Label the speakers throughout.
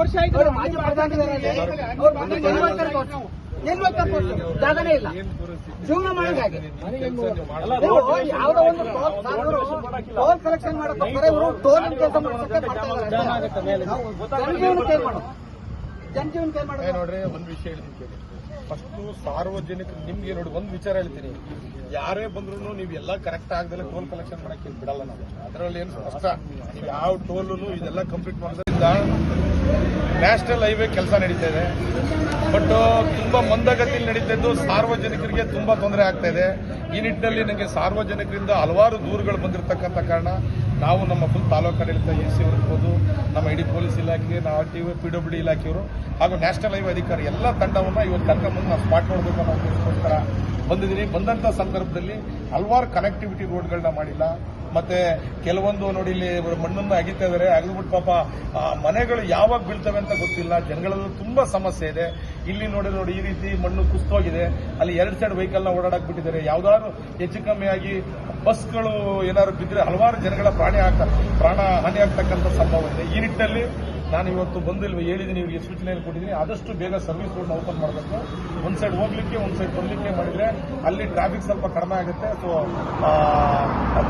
Speaker 1: ವರ್ಷ ಆಯ್ತು.
Speaker 2: ಅವ್ರು ಮಾಜಿ ಪ್ರಧಾನಿ ಎಲ್ಲಿ ಹೋಗ್ತಾರೆ? ಜಾಗನೇ ಇಲ್ಲ. ಜೀವನ ಯಾವ್ದೋ ಒಂದು ಟೋಲ್ ಕಲೆಕ್ಷನ್ ಇವರು ಟೋಲ್ ಕೆಲಸ ಜನಜೀವನ ಕೇರ್ ಮಾಡೋದು. ಜನಜೀವನ ಕೇರ್
Speaker 3: ಏ
Speaker 2: ಮಾಡೋದು
Speaker 3: ನೋಡ್ರಿ ಒಂದ್ ವಿಷಯ ಹೇಳ್ತೀನಿ ಕೇಳಿ. ಫಸ್ಟ್ ಸಾರ್ವಜನಿಕರು ನಿಮ್ಗೆ ನೋಡಿ ಒಂದ್ ವಿಚಾರ ಹೇಳ್ತೀನಿ. ಯಾರೇ ಬಂದ್ರು ನೀವು ಎಲ್ಲ ಕರೆಕ್ಟ್ ಆಗದಲ್ಲ ಟೋಲ್ ಕಲೆಕ್ಷನ್ ಮಾಡಕ್ಕೆ ಬಿಡಲ್ಲ ನಾವು. ಅದರಲ್ಲಿ ಏನು ಕಷ್ಟ ನೀವು ಯಾವ ಟೋಲು ಇದೆಲ್ಲ ಕಂಪ್ಲೀಟ್ ಮಾಡೋದ್ರಿಂದ ನ್ಯಾಷನಲ್ ಹೈವೇ ಕೆಲಸ ನಡೀತಾ ಇದೆ. ಬಟ್ ತುಂಬ ಮಂದಗತಿಯಲ್ಲಿ ನಡೀತಿದ್ದು ಸಾರ್ವಜನಿಕರಿಗೆ ತುಂಬಾ ತೊಂದರೆ ಆಗ್ತಾ ಇದೆ. ಈ ನಿಟ್ಟಿನಲ್ಲಿ ನನಗೆ ಸಾರ್ವಜನಿಕರಿಂದ ಹಲವಾರು ದೂರುಗಳು ಬಂದಿರತಕ್ಕಂಥ ಕಾರಣ ನಾವು ನಮ್ಮ ಫುಲ್ ತಾಲೂಕು ಆಡಳಿತ ಎ ಸಿ ಇರ್ಬೋದು, ನಮ್ಮ ಇಡೀ ಪೊಲೀಸ್ ಇಲಾಖೆ ನಾವು T T P W D ಇಲಾಖೆಯವರು ಹಾಗೂ ನ್ಯಾಷನಲ್ ಹೈವೇ ಅಧಿಕಾರಿ ಎಲ್ಲ ತಂಡವನ್ನು ಇವತ್ತು ಕರ್ಕೊಂಡ್ಬಂದು ನಾವು ಸ್ಪಾಟ್ ನೋಡಬೇಕು ಅನ್ನೋ ಉದ್ದೇಶಕ್ಕೋಸ್ಕರ ಬಂದಿದ್ದೀನಿ ಬಂದಂಥ ಸಂದರ್ಭದಲ್ಲಿ ಹಲವಾರು ಕನೆಕ್ಟಿವಿಟಿ ರೋಡ್ಗಳನ್ನ ಮಾಡಿಲ್ಲ. ಮತ್ತೆ ಕೆಲವೊಂದು ನೋಡಿ ಇಲ್ಲಿ ಮಣ್ಣನ್ನು ಅಗಿತಾ ಇದಾರೆ. ಅಗಿದ್ಬಿಟ್ಟು ಪಾಪ ಮನೆಗಳು ಯಾವಾಗ ಬೀಳ್ತವೆ ಅಂತ ಗೊತ್ತಿಲ್ಲ. ಜನಗಳಲ್ಲೂ ತುಂಬಾ ಸಮಸ್ಯೆ ಇದೆ. ಇಲ್ಲಿ ನೋಡಿ ನೋಡಿ ಈ ರೀತಿ ಮಣ್ಣು ಕುಸ್ತೋಗಿದೆ ಅಲ್ಲಿ ಎರಡು ಸೈಡ್ ವೆಹಿಕಲ್ನ ಓಡಾಡಕ್ ಬಿಟ್ಟಿದ್ದಾರೆ. ಯಾವ್ದಾದ್ರು ಹೆಚ್ಚು ಕಮ್ಮಿ ಆಗಿ ಬಸ್ಗಳು ಏನಾದ್ರು ಬಿದ್ದರೆ ಹಲವಾರು ಜನಗಳ ಪ್ರಾಣಿ ಆಗ್ತಾ ಪ್ರಾಣ ಹಾನಿ ಆಗ್ತಕ್ಕಂಥ ಸಂಭವ ಇದೆ. ಈ ನಿಟ್ಟಿನಲ್ಲಿ ನಾನು ಇವತ್ತು ಬಂದಿಲ್ವ, ಹೇಳಿದ್ದೀನಿ, ಇವರಿಗೆ ಸೂಚನೆಯನ್ನು ಕೊಟ್ಟಿದ್ದೀನಿ. ಆದಷ್ಟು ಬೇಗ ಸರ್ವಿಸ್ ರೋಡ್ ಓಪನ್ ಮಾಡಬೇಕು. ಒಂದ್ ಸೈಡ್ ಹೋಗ್ಲಿಕ್ಕೆ, ಒಂದ್ ಸೈಡ್ ಬರ್ಲಿಕ್ಕೆ ಮಾಡಿದ್ರೆ ಅಲ್ಲಿ ಟ್ರಾಫಿಕ್ ಸ್ವಲ್ಪ ಕಡಿಮೆ ಆಗುತ್ತೆ. ಸೊ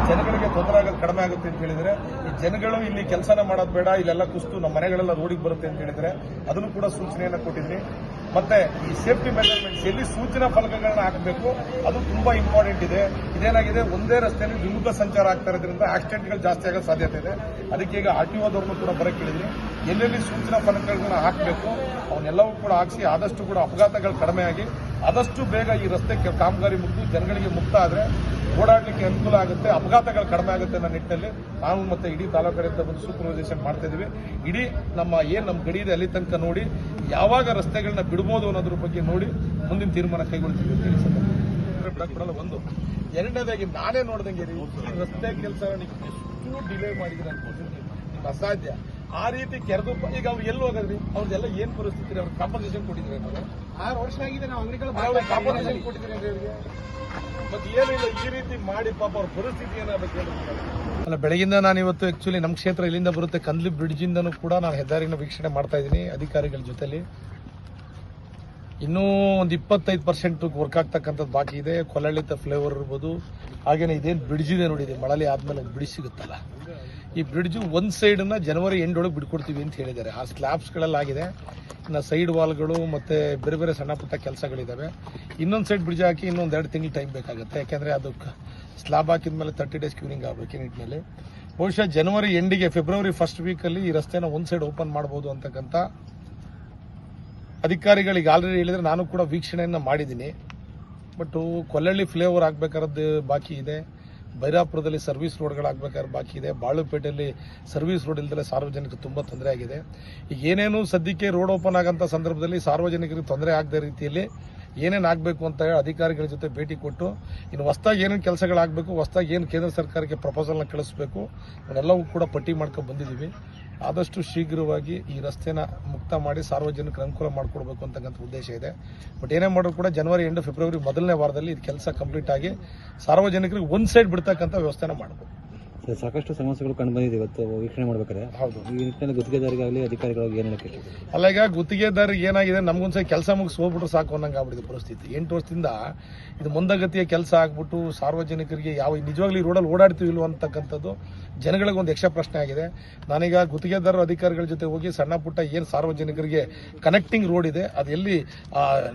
Speaker 3: ಜನಗಳಿಗೆ ತೊಂದರೆ ಆಗೋದು ಕಡಿಮೆ ಆಗುತ್ತೆ ಅಂತ ಹೇಳಿದ್ರೆ ಈ ಜನಗಳು ಇಲ್ಲಿ ಕೆಲಸನ ಮಾಡೋದು ಬೇಡ, ಇಲ್ಲೆಲ್ಲ ಕುಸ್ತು ನಮ್ಮ ಮನೆಗಳೆಲ್ಲ ರೋಡಿಗೆ ಬರುತ್ತೆ ಅಂತ ಹೇಳಿದ್ರೆ ಅದನ್ನು ಕೂಡ ಸೂಚನೆಯನ್ನು ಕೊಟ್ಟಿದ್ದೀನಿ. ಮತ್ತೆ ಈ ಸೇಫ್ಟಿ ಮೆಜರ್ಮೆಂಟ್ಸ್ ಎಲ್ಲಿ ಸೂಚನಾ ಫಲಕಗಳನ್ನ ಹಾಕಬೇಕು, ಅದು ತುಂಬಾ ಇಂಪಾರ್ಟೆಂಟ್ ಇದೆ. ಇದೇನಾಗಿದೆ, ಒಂದೇ ರಸ್ತೆಯಲ್ಲಿ ದ್ವಿಮುಖ ಸಂಚಾರ ಆಗ್ತಾ ಇರೋದ್ರಿಂದ ಆಕ್ಸಿಡೆಂಟ್ಗಳು ಜಾಸ್ತಿ ಆಗೋ ಸಾಧ್ಯತೆ ಇದೆ. ಅದಕ್ಕೆ ಈಗ ಆರ್ ಟಿ ಕೂಡ ಬರಕ್ಕೆ ಎಲ್ಲೆಲ್ಲಿ ಸೂಚನಾ ಫಲಕಗಳನ್ನ ಹಾಕಬೇಕು, ಅವನ್ನೆಲ್ಲವೂ ಕೂಡ ಹಾಕಿಸಿ ಆದಷ್ಟು ಕೂಡ ಅಪಘಾತಗಳು ಕಡಿಮೆ ಆಗಿ ಆದಷ್ಟು ಬೇಗ ಈ ರಸ್ತೆ ಕಾಮಗಾರಿ ಮುಗಿದು ಜನಗಳಿಗೆ ಮುಕ್ತ ಆದರೆ ಓಡಾಡಲಿಕ್ಕೆ ಅನುಕೂಲ ಆಗುತ್ತೆ ಅಪಘಾತಗಳು ಕಡಿಮೆ ಆಗುತ್ತೆ ಅನ್ನೋ ನಿಟ್ಟಿನಲ್ಲಿ ನಾವು ಮತ್ತೆ ಇಡೀ ತಾಲೂಕರಿಂದ ಬಂದು ಸೂಪರ್ವೈಸೇಷನ್ ಮಾಡ್ತಾ ಇದೀವಿ ಇಡೀ ನಮ್ಮ ಏನು ನಮ್ಮ ಗಡಿ ಇದೆ ಅಲ್ಲಿ ತನಕ ನೋಡಿ ಯಾವಾಗ ರಸ್ತೆಗಳನ್ನ ಬಿಡ್ಬೋದು ಅನ್ನೋದ್ರ ಬಗ್ಗೆ ನೋಡಿ ಮುಂದಿನ ತೀರ್ಮಾನ ಕೈಗೊಳ್ತೀವಿ ಅಂತ ಹೇಳಿ ಬಿಡಲ್ಲ ಒಂದು. ಎರಡನೇದಾಗಿ ನಾನೇ ನೋಡ್ದಂಗೆ ರಸ್ತೆ ಕೆಲಸ ಎಷ್ಟು ಡಿಲೇ ಮಾಡಿದ್ರೆ ಅಸಾಧ್ಯ. ಆ ರೀತಿ ಕೆರೆದು ಈಗ ಅವ್ರು ಎಲ್ಲಿ ಹೋಗದ್ರಿ? ಅವ್ರದ್ದೆಲ್ಲ ಏನ್ ಪರಿಸ್ಥಿತಿ ಅವ್ರಿಗೆ ಕಾಂಪನ್ಸೇಷನ್ ಕೊಟ್ಟಿದ್ರೆ
Speaker 2: ಆರು ವರ್ಷ ಆಗಿದೆ ನಾವು ಅಂಗಡಿಗಳು
Speaker 3: ಕಾಂಪನ್ಸೇಷನ್ ಕೊಟ್ಟಿದ್ರೆ ಅವ್ರಿಗೆ ಮತ್ತೆ ಏನಿಲ್ಲ ಈ ರೀತಿ ಮಾಡಿ ಪಾಪ ಅವ್ರ ಪರಿಸ್ಥಿತಿ ಏನಾಗಬೇಕು ಅಲ್ಲ ಬೆಳಗಿಂದ ನಾನು ಇವತ್ತು ಆಕ್ಚುಲಿ ನಮ್ಮ ಕ್ಷೇತ್ರ ಇಲ್ಲಿಂದ ಬರುತ್ತೆ. ಕಂದ್ಲಿ ಬ್ರಿಡ್ಜ್ ಇಂದನೂ ಕೂಡ ನಾನು ಹೆದ್ದಾರಿನ ವೀಕ್ಷಣೆ ಮಾಡ್ತಾ ಇದ್ದೀನಿ ಅಧಿಕಾರಿಗಳ ಜೊತೆಲಿ. ಇನ್ನೂ ಒಂದು ಇಪ್ಪತ್ತೈದು ಪರ್ಸೆಂಟ್ ವರ್ಕ್ ಆಗ್ತಕ್ಕಂಥದ್ದು ಬಾಕಿ ಇದೆ. ಕೊಲಳಿತ ಫ್ಲೇವರ್ ಇರ್ಬೋದು. ಹಾಗೇನೆ ಇದೇನು ಬ್ರಿಡ್ಜ್ ಇದೆ ನೋಡಿದೆ ಮಳಲಿ ಆದಮೇಲೆ ಒಂದು ಬ್ರಿಡ್ಜ್ ಸಿಗುತ್ತಲ್ಲ. ಈ ಬ್ರಿಡ್ಜ್ ಒಂದು ಸೈಡನ್ನ ಜನವರಿ ಎಂಡ್ ಒಳಗೆ ಬಿಡ್ಕೊಡ್ತೀವಿ ಅಂತ ಹೇಳಿದ್ದಾರೆ. ಆ ಸ್ಲ್ಯಾಬ್ಸ್ಗಳಲ್ಲಾಗಿದೆ ಇನ್ನು ಸೈಡ್ ವಾಲ್ಗಳು ಮತ್ತೆ ಬೇರೆ ಬೇರೆ ಸಣ್ಣ ಪುಟ್ಟ ಕೆಲಸಗಳಿದ್ದಾವೆ ಇನ್ನೊಂದು ಸೈಡ್ ಬ್ರಿಡ್ಜ್ ಹಾಕಿ ಇನ್ನೊಂದು ಎರಡು ತಿಂಗಳು ಟೈಮ್ ಬೇಕಾಗುತ್ತೆ. ಯಾಕೆಂದರೆ ಅದು ಸ್ಲ್ಯಾಬ್ ಹಾಕಿದ್ಮೇಲೆ ತರ್ಟಿ ಡೇಸ್ ಕ್ಯೂರಿಂಗ್ ಆಗಬೇಕು ಈ ನಿಟ್ಟಿನಲ್ಲಿ. ಬಹುಶಃ ಜನವರಿ ಎಂಡಿಗೆ ಫೆಬ್ರವರಿ ಫಸ್ಟ್ ವೀಕಲ್ಲಿ ಈ ರಸ್ತೆನ ಒಂದು ಸೈಡ್ ಓಪನ್ ಮಾಡ್ಬೋದು ಅಂತಕ್ಕಂಥ ಅಧಿಕಾರಿಗಳಿಗೆ ಆಲ್ರೆಡಿ ಹೇಳಿದರೆ ನಾನು ಕೂಡ ವೀಕ್ಷಣೆಯನ್ನು ಮಾಡಿದ್ದೀನಿ. ಬಟ್ ಕೊಲ್ಲಳ್ಳಿ ಫ್ಲೇವರ್ ಆಗ್ಬೇಕಾರದ್ದು ಬಾಕಿ ಇದೆ. ಬೈರಾಪುರದಲ್ಲಿ ಸರ್ವಿಸ್ ರೋಡ್ಗಳು ಆಗ್ಬೇಕಾದ್ರೆ ಬಾಕಿ ಇದೆ. ಬಾಳುಪೇಟೆಯಲ್ಲಿ ಸರ್ವಿಸ್ ರೋಡ್ ಇಲ್ದಲೆ ಸಾರ್ವಜನಿಕರು ತುಂಬ ತೊಂದರೆ ಆಗಿದೆ. ಈಗ ಏನೇನು ಸದ್ಯಕ್ಕೆ ರೋಡ್ ಓಪನ್ ಆಗಂತ ಸಂದರ್ಭದಲ್ಲಿ ಸಾರ್ವಜನಿಕರಿಗೆ ತೊಂದರೆ ಆಗದ ರೀತಿಯಲ್ಲಿ ಏನೇನು ಆಗಬೇಕು ಅಂತ ಹೇಳಿ ಅಧಿಕಾರಿಗಳ ಜೊತೆ ಭೇಟಿ ಕೊಟ್ಟು, ಇನ್ನು ಹೊಸ್ದಾಗಿ ಏನೇನು ಕೆಲಸಗಳಾಗಬೇಕು, ಹೊಸ್ದಾಗಿ ಏನು ಕೇಂದ್ರ ಸರ್ಕಾರಕ್ಕೆ ಪ್ರಪೋಸಲ್ನ ಕಳಿಸ್ಬೇಕು ಅವನ್ನೆಲ್ಲವೂ ಕೂಡ ಪಟ್ಟಿ ಮಾಡ್ಕೊಂಡು ಬಂದಿದ್ದೀವಿ. ಆದಷ್ಟು ಶೀಘ್ರವಾಗಿ ಈ ರಸ್ತೆನ ಮುಕ್ತ ಮಾಡಿ ಸಾರ್ವಜನಿಕರ ಅನುಕೂಲ ಮಾಡಿಕೊಡ್ಬೇಕು ಅಂತಕ್ಕಂಥ ಉದ್ದೇಶ ಇದೆ. ಬಟ್ ಏನೇ ಮಾಡಿದ್ರು ಕೂಡ ಜನವರಿ ಎಂಟು ಫೆಬ್ರವರಿ ಮೊದಲನೇ ವಾರದಲ್ಲಿ ಇದು ಕೆಲಸ ಕಂಪ್ಲೀಟ್ ಆಗಿ ಸಾರ್ವಜನಿಕರಿಗೆ ಒಂದು ಸೈಡ್ ಬಿಡ್ತಕ್ಕಂಥ ವ್ಯವಸ್ಥೆನ ಮಾಡಬೇಕು.
Speaker 4: ಸಾಕಷ್ಟು ಸಮಸ್ಯೆಗಳು ಕಂಡು ಬಂದಿದೆ ಇವತ್ತು ವೀಕ್ಷಣೆ ಮಾಡ್ಬೇಕಾದ್ರೆ.
Speaker 3: ಹೌದು.
Speaker 4: ಈ ನಿಟ್ಟಿನಲ್ಲಿ ಗುತ್ತಿಗೆದಾರಿಗಾಗಲಿ ಅಧಿಕಾರಿಗಳಿಗೆ ಏನು ಹೇಳಕ್ಕೆ?
Speaker 3: ಅಲ್ಲ ಈಗ ಗುತ್ತಿಗೆದಾರಿಗೆ ಏನಾಗಿದೆ ನಮ್ಗೊಂದ್ಸರಿ ಕೆಲಸ ಮುಗಿಸಿ ಹೋಗ್ಬಿಟ್ರೆ ಸಾಕು ಅನ್ನಂಗೆ ಆಗ್ಬಿಟ್ಟಿದೆ ಪರಿಸ್ಥಿತಿ. ಎಂಟು ವರ್ಷದಿಂದ ಇದು ಮುಂದಗತಿಯ ಕೆಲಸ ಆಗ್ಬಿಟ್ಟು ಸಾರ್ವಜನಿಕರಿಗೆ ಯಾವ ನಿಜವಾಗ್ಲೂ ರೋಡಲ್ಲಿ ರೋಡಲ್ಲಿ ಓಡಾಡ್ತೀವಿಲ್ವ ಅಂತಕ್ಕಂಥದ್ದು ಜನಗಳಿಗೆ ಒಂದು ಯಕ್ಷ ಪ್ರಶ್ನೆ ಆಗಿದೆ. ನಾನೀಗ ಗುತ್ತಿಗೆದಾರರ ಅಧಿಕಾರಿಗಳ ಜೊತೆ ಹೋಗಿ ಸಣ್ಣ ಪುಟ್ಟ ಏನು ಸಾರ್ವಜನಿಕರಿಗೆ ಕನೆಕ್ಟಿಂಗ್ ರೋಡ್ ಇದೆ. ಅದು ಎಲ್ಲಿ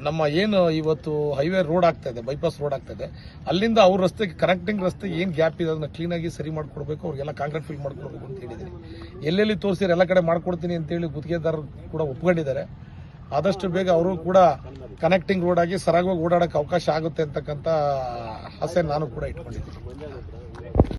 Speaker 3: ನಮ್ಮ ಏನು ಇವತ್ತು ಹೈವೇ ರೋಡ್ ಆಗ್ತಾ ಇದೆ ಬೈಪಾಸ್ ರೋಡ್ ಆಗ್ತಾ ಇದೆ. ಅಲ್ಲಿಂದ ಅವ್ರ ರಸ್ತೆಗೆ ಕನೆಕ್ಟಿಂಗ್ ರಸ್ತೆ ಏನು ಗ್ಯಾಪ್ ಇದೆ ಅದನ್ನ ಕ್ಲೀನಾಗಿ ಸರಿ ಮಾಡಿಕೊಡ್ಬೇಕು, ಅವ್ರಿಗೆಲ್ಲ ಕಾಂಕ್ರೀಟ್ ಫಿಲ್ ಮಾಡ್ಕೊಡ್ಬೇಕು ಅಂತ ಹೇಳಿದ್ದೀನಿ. ಎಲ್ಲೆಲ್ಲಿ ತೋರಿಸಿದ್ರೆ ಎಲ್ಲ ಕಡೆ ಮಾಡ್ಕೊಡ್ತೀನಿ ಅಂತೇಳಿ ಗುತ್ತಿಗೆದಾರರು ಕೂಡ ಒಪ್ಕೊಂಡಿದ್ದಾರೆ. ಆದಷ್ಟು ಬೇಗ ಅವರು ಕೂಡ ಕನೆಕ್ಟಿಂಗ್ ರೋಡ್ ಆಗಿ ಸರಾಗವಾಗಿ ಓಡಾಡಕ್ಕೆ ಅವಕಾಶ ಆಗುತ್ತೆ ಅಂತಕ್ಕಂಥ ಆಸೆ ನಾನು ಕೂಡ ಇಟ್ಕೊಂಡಿದ್ದೀನಿ.